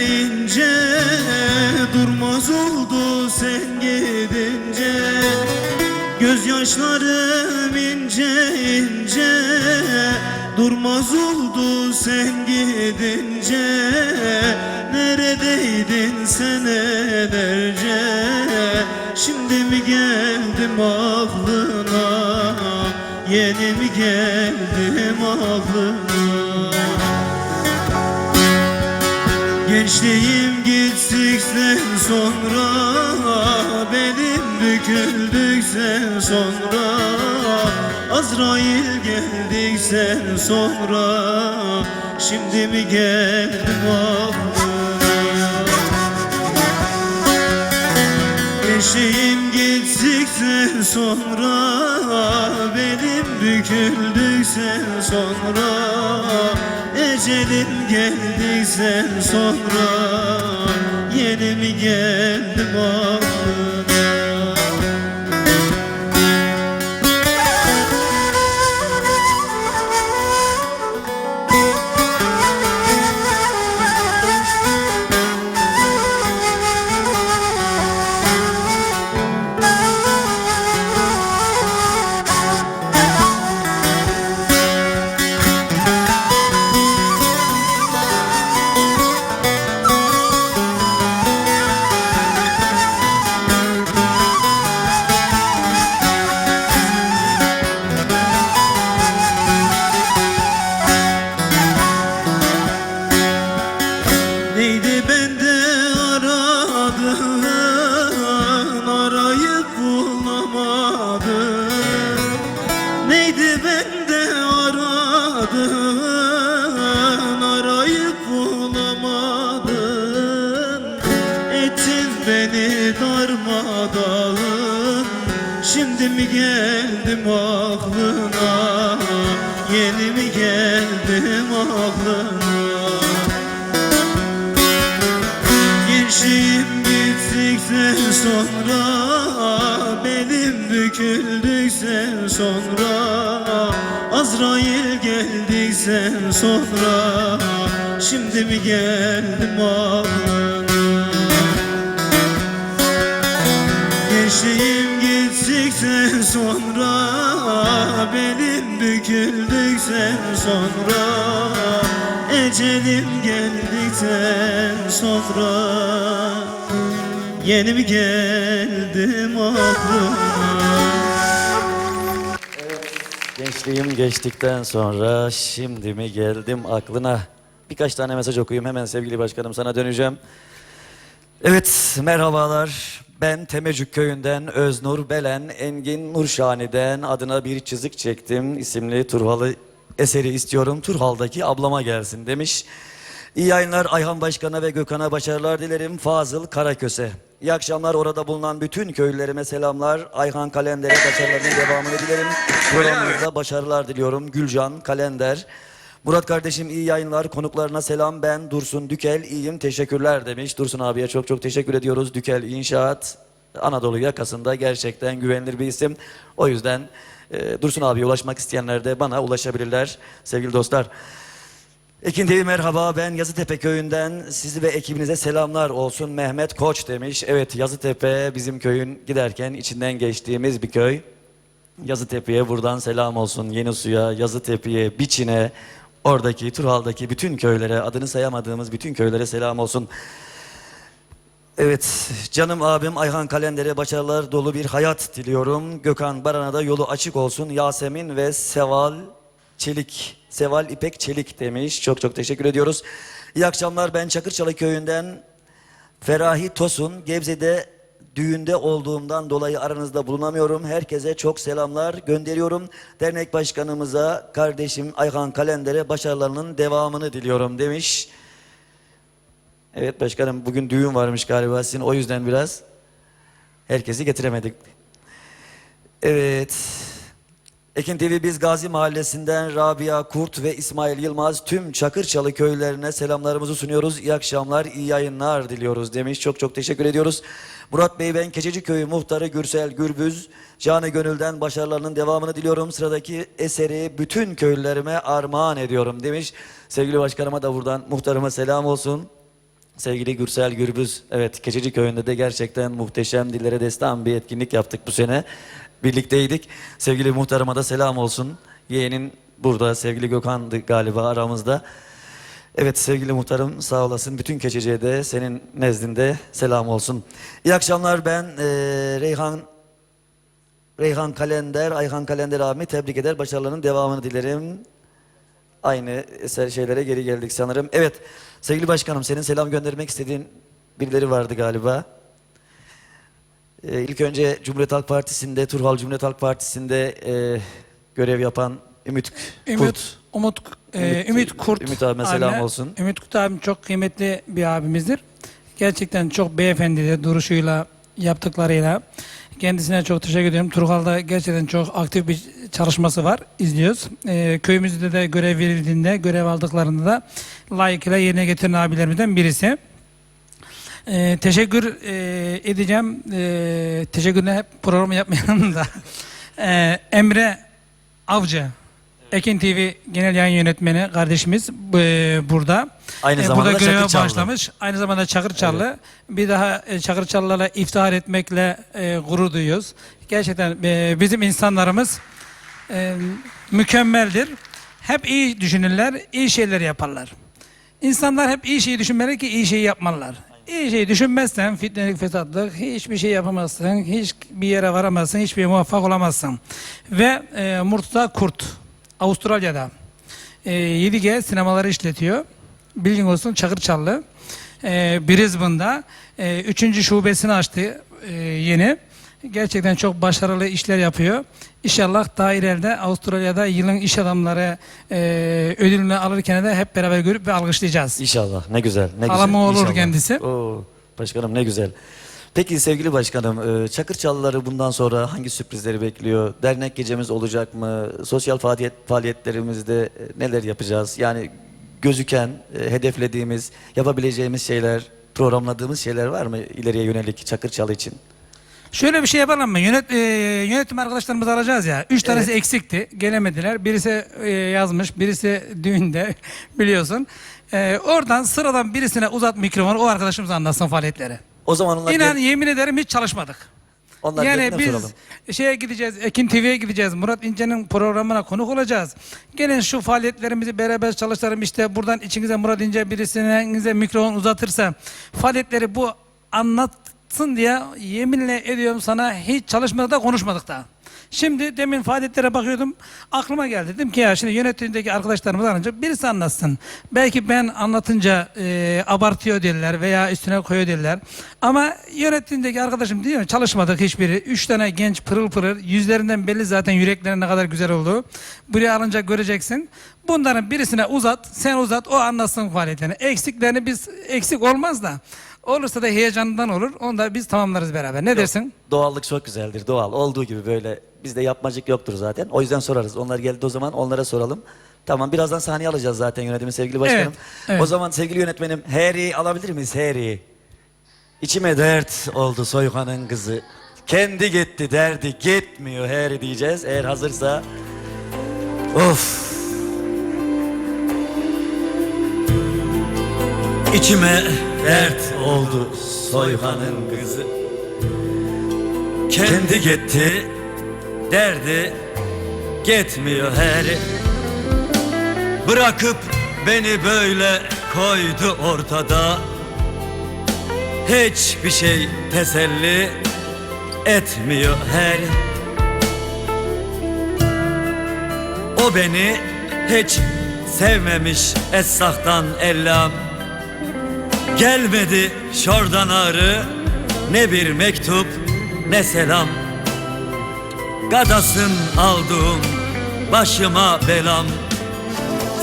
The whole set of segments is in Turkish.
ince Durmaz oldu sen gidince. Gözyaşlarım ince ince Durmaz oldu sen gidince. Neredeydin senelerce Şimdi mi geldim aklına? Yeni mi geldim aklına Gençliğim gittikten sonra Benim büküldükten sonra Azrail geldikten sonra Şimdi mi geldim aklına Gençliğim gittikten sonra Benim büküldükten sonra Ecelim geldikten sonra. Yeni mi geldim aklına Mi geldim aklına Yeni mi geldim aklına Gençliğim gittikten sonra Benim büküldükten sonra Azrail geldikten sonra Şimdi mi geldim aklına Benim büküldükten sonra Ecelim geldikten sonra Yeni mi geldim aklıma Gençliğim geçtikten sonra şimdi mi geldim aklına? Birkaç tane mesaj okuyayım hemen sevgili başkanım sana döneceğim. Evet merhabalar. Ben Temecük köyünden Öznur Belen Engin Nurşani'den adına bir çizik çektim isimli Turhalı eseri istiyorum. Turhal'daki ablama gelsin demiş. İyi yayınlar Ayhan Başkan'a ve Gökhan'a başarılar dilerim. Fazıl Karaköse. İyi akşamlar orada bulunan bütün köylülerime selamlar. Ayhan Kalender'e başarılarının devamını dilerim. Programımızda başarılar diliyorum. Gülcan Kalender. Murat kardeşim iyi yayınlar. Konuklarına selam. Ben Dursun Dükel. iyiyim. Teşekkürler demiş. Dursun abiye çok çok teşekkür ediyoruz. Dükel İnşaat Anadolu yakasında gerçekten güvenilir bir isim. O yüzden e, Dursun abiye ulaşmak isteyenler de bana ulaşabilirler sevgili dostlar. Ekin TV merhaba ben Yazıtepe köyünden sizi ve ekibinize selamlar olsun Mehmet Koç demiş. Evet Yazıtepe bizim köyün giderken içinden geçtiğimiz bir köy. Yazıtepe'ye buradan selam olsun Yenisu'ya, Yazıtepe'ye, Biçin'e, oradaki Turhal'daki bütün köylere, adını sayamadığımız bütün köylere selam olsun. Evet, canım abim Ayhan Kalender'e başarılar dolu bir hayat diliyorum. Gökhan Baran'a da yolu açık olsun. Yasemin ve Seval Çelik, Seval İpek Çelik demiş. Çok çok teşekkür ediyoruz. İyi akşamlar, ben Çakırçalı köyünden Ferahi Tosun. Gebze'de düğünde olduğumdan dolayı aranızda bulunamıyorum. Herkese çok selamlar gönderiyorum. Dernek başkanımıza, kardeşim Ayhan Kalender'e başarılarının devamını diliyorum demiş. Evet başkanım bugün düğün varmış galiba sizin o yüzden biraz herkesi getiremedik. Evet. Ekin TV biz Gazi Mahallesi'nden Rabia Kurt ve İsmail Yılmaz tüm Çakırçalı köylerine selamlarımızı sunuyoruz. İyi akşamlar, iyi yayınlar diliyoruz demiş. Çok çok teşekkür ediyoruz. Murat Bey ben Keçeci Köyü muhtarı Gürsel Gürbüz. Canı gönülden başarılarının devamını diliyorum. Sıradaki eseri bütün köylülerime armağan ediyorum demiş. Sevgili başkanıma da buradan muhtarıma selam olsun. sevgili Gürsel Gürbüz. Evet Keçeci Köyü'nde de gerçekten muhteşem dillere destan bir etkinlik yaptık bu sene. Birlikteydik. Sevgili muhtarıma da selam olsun. Yeğenin burada sevgili Gökhan'dı galiba aramızda. Evet sevgili muhtarım sağ olasın. Bütün Keçeci'ye de senin nezdinde selam olsun. İyi akşamlar ben eee, Reyhan Reyhan Kalender, Ayhan Kalender abimi tebrik eder. Başarılarının devamını dilerim. Aynı eser şeylere geri geldik sanırım. Evet sevgili başkanım senin selam göndermek istediğin birileri vardı galiba. Ee, ilk önce Cumhuriyet Halk Partisi'nde, Turhal Cumhuriyet Halk Partisi'nde e, görev yapan Ümit Ümit, Kurt. Umut, e, Ümit- Ümit Kurt. Ümit abime selam olsun. Ümit Kurt abim çok kıymetli bir abimizdir. Gerçekten çok beyefendidir duruşuyla, yaptıklarıyla. Kendisine çok teşekkür ediyorum. Turhal'da gerçekten çok aktif bir çalışması var. İzliyoruz. E, köyümüzde de görev verildiğinde, görev aldıklarında da layıkıyla yerine getiren abilerimizden birisi. E, teşekkür e, edeceğim. E, teşekkürle hep programı yapmayanın da. E, Emre Avcı. Ekin TV Genel Yayın Yönetmeni kardeşimiz e, burada. Aynı E, zamanda burada da göreve Çakırçallı. başlamış. Aynı zamanda Çakırçallı. Bir daha e, Çakırçallılarla iftihar etmekle e, gurur duyuyoruz. Gerçekten e, bizim insanlarımız e, mükemmeldir. Hep iyi düşünürler, iyi şeyler yaparlar. İnsanlar hep iyi şeyi düşünmeli ki iyi şeyi yapmalılar. İyi şeyi düşünmezsen fitnelik, fesatlık, hiçbir şey yapamazsın, hiç bir yere varamazsın, hiçbir muvaffak olamazsın. Ve e, Murtaza Kurt, Avustralya'da e, 7G sinemaları işletiyor. Bilgin olsun Çakırçallı. E, Brisbane'da e, üçüncü şubesini açtı e, yeni. Gerçekten çok başarılı işler yapıyor. İnşallah daha ileride Avustralya'da yılın iş adamları e, ödülünü alırken de hep beraber görüp ve alkışlayacağız. İnşallah ne güzel. Ne güzel. olur İnşallah. kendisi. Oo, başkanım ne güzel. Peki sevgili başkanım, e, Çakırçalıları bundan sonra hangi sürprizleri bekliyor? Dernek gecemiz olacak mı? Sosyal faaliyet faaliyetlerimizde e, neler yapacağız? Yani gözüken, e, hedeflediğimiz, yapabileceğimiz şeyler, programladığımız şeyler var mı ileriye yönelik Çakırçalı için? Şöyle bir şey yapalım mı? Yönet, e, yönetim arkadaşlarımızı alacağız ya. Üç tanesi eksikti. Gelemediler. Birisi e, yazmış, birisi düğünde biliyorsun. E, oradan sıradan birisine uzat mikrofonu o arkadaşımız anlatsın faaliyetleri. O zaman onlar İnan yemin ederim hiç çalışmadık. onlar yani biz soralım. şeye gideceğiz, Ekin TV'ye gideceğiz. Murat İnce'nin programına konuk olacağız. Gelin şu faaliyetlerimizi beraber çalıştıralım. İşte buradan içinize Murat İnce birisine mikrofon uzatırsa faaliyetleri bu anlatsın diye yeminle ediyorum sana hiç çalışmadık da konuşmadık da. Şimdi demin faaliyetlere bakıyordum. Aklıma geldi. Dedim ki ya şimdi yönetimdeki arkadaşlarımız arayınca birisi anlatsın. Belki ben anlatınca e, abartıyor derler veya üstüne koyuyor derler. Ama yönetimdeki arkadaşım diyor çalışmadık hiçbiri. Üç tane genç pırıl pırıl yüzlerinden belli zaten yüreklerinin ne kadar güzel olduğu. Buraya alınca göreceksin. Bunların birisine uzat, sen uzat, o anlatsın faaliyetlerini. Eksiklerini biz eksik olmaz da. Olursa da heyecandan olur. Onu da biz tamamlarız beraber. Ne dersin? Doğallık çok güzeldir. Doğal. Olduğu gibi böyle bizde yapmacık yoktur zaten. O yüzden sorarız. Onlar geldi o zaman onlara soralım. Tamam birazdan sahneye alacağız zaten yönetimi sevgili başkanım. Evet, evet. O zaman sevgili yönetmenim Harry alabilir miyiz Harry? İçime dert oldu Soykan'ın kızı. Kendi gitti derdi gitmiyor Harry diyeceğiz eğer hazırsa. Of. İçime dert oldu Soykan'ın kızı. Kendi gitti derdi gitmiyor her. Bırakıp beni böyle koydu ortada. Hiçbir şey teselli etmiyor her. O beni hiç sevmemiş esnaftan ellam Gelmedi şordan ağrı Ne bir mektup ne selam. Gadasın aldığım başıma belam.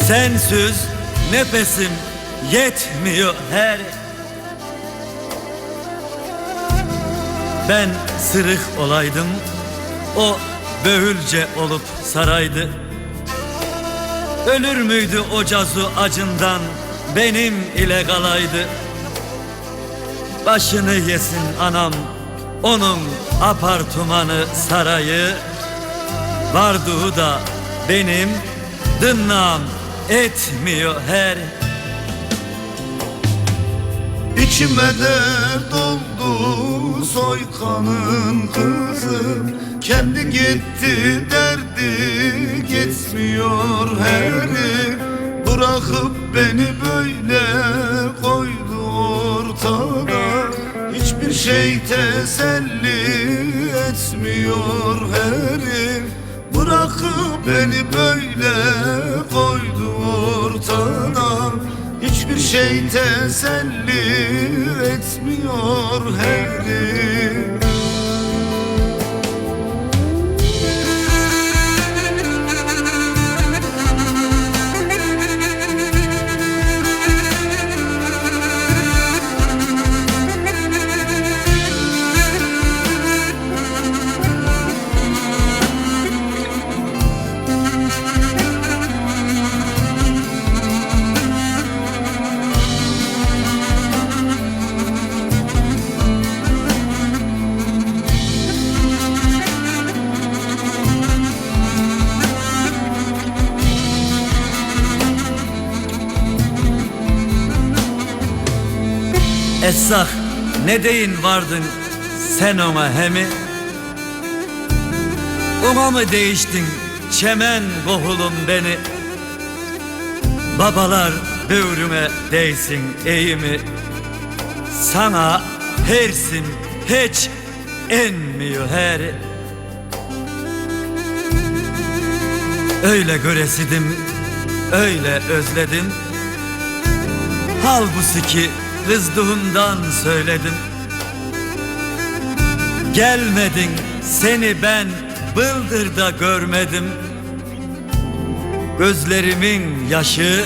Sensiz nefesim yetmiyor her. Ben sırık olaydım O böğülce olup saraydı. Ölür müydü o cazu acından Benim ile kalaydı. Başını yesin anam Onun apartmanı sarayı. Vardığı da benim Dınlam etmiyor her. İçime dert oldu soykanın kızı. Kendi gitti derdi gitmiyor heri Bırakıp beni böyle koydu ortada Hiçbir şey teselli etmiyor heri Bırakıp beni böyle koydu ortada Hiçbir şey teselli etmiyor heri Essak ne deyin vardın sen ona hemi? Ona mı değiştin çemen kohulum beni? Babalar böğrüme değsin eğimi Sana hersin hiç enmiyor her. Öyle göresidim, öyle özledim. Halbuki ki kızdığımdan söyledim. Gelmedin seni ben bıldırda görmedim. Gözlerimin yaşı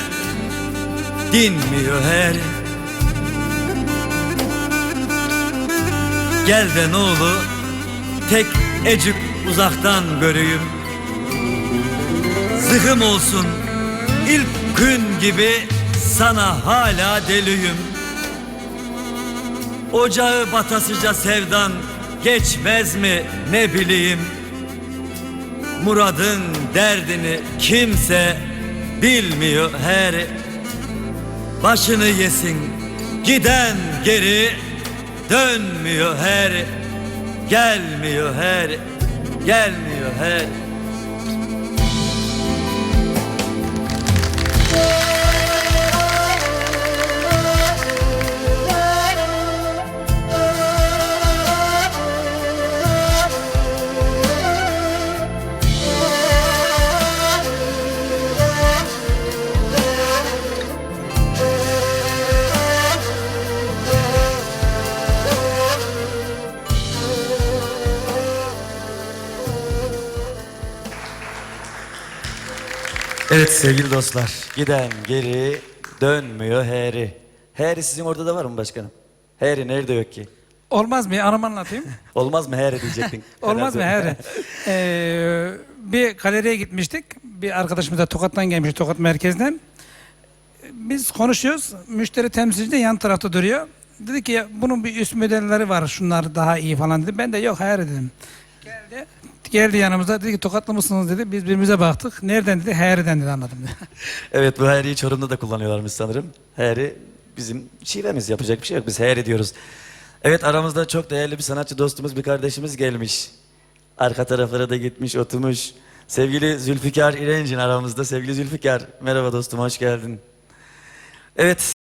dinmiyor her. Gel de ne olur tek ecik uzaktan göreyim. Zıhım olsun ilk gün gibi sana hala deliyim Ocağı batasıca sevdan geçmez mi ne bileyim? Muradın derdini kimse bilmiyor her. Başını yesin giden geri dönmüyor her. Gelmiyor her gelmiyor her Evet sevgili dostlar. Giden geri dönmüyor heri. Heri sizin orada da var mı başkanım? Heri nerede yok ki? Olmaz mı? Anımı anlatayım. Olmaz mı heri diyecektin. Olmaz mı? Herhalde. Her. Ee, bir galeriye gitmiştik. Bir arkadaşımız da Tokat'tan gelmiş, Tokat merkezden. Biz konuşuyoruz. Müşteri temsilci de yan tarafta duruyor. Dedi ki "Ya bunun bir üst modelleri var. Şunlar daha iyi falan dedi. Ben de yok hayır dedim. Geldi. Geldi yanımıza dedi ki tokatlı mısınız dedi. Biz birbirimize baktık. Nereden dedi? Hayır'den dedi anladım. Evet bu heriyi Çorum'da da kullanıyorlarmış sanırım. Heri bizim şivemiz yapacak bir şey yok. Biz heri diyoruz. Evet aramızda çok değerli bir sanatçı dostumuz, bir kardeşimiz gelmiş. Arka taraflara da gitmiş, oturmuş. Sevgili Zülfikar İrencin aramızda. Sevgili Zülfikar, merhaba dostum, hoş geldin. Evet,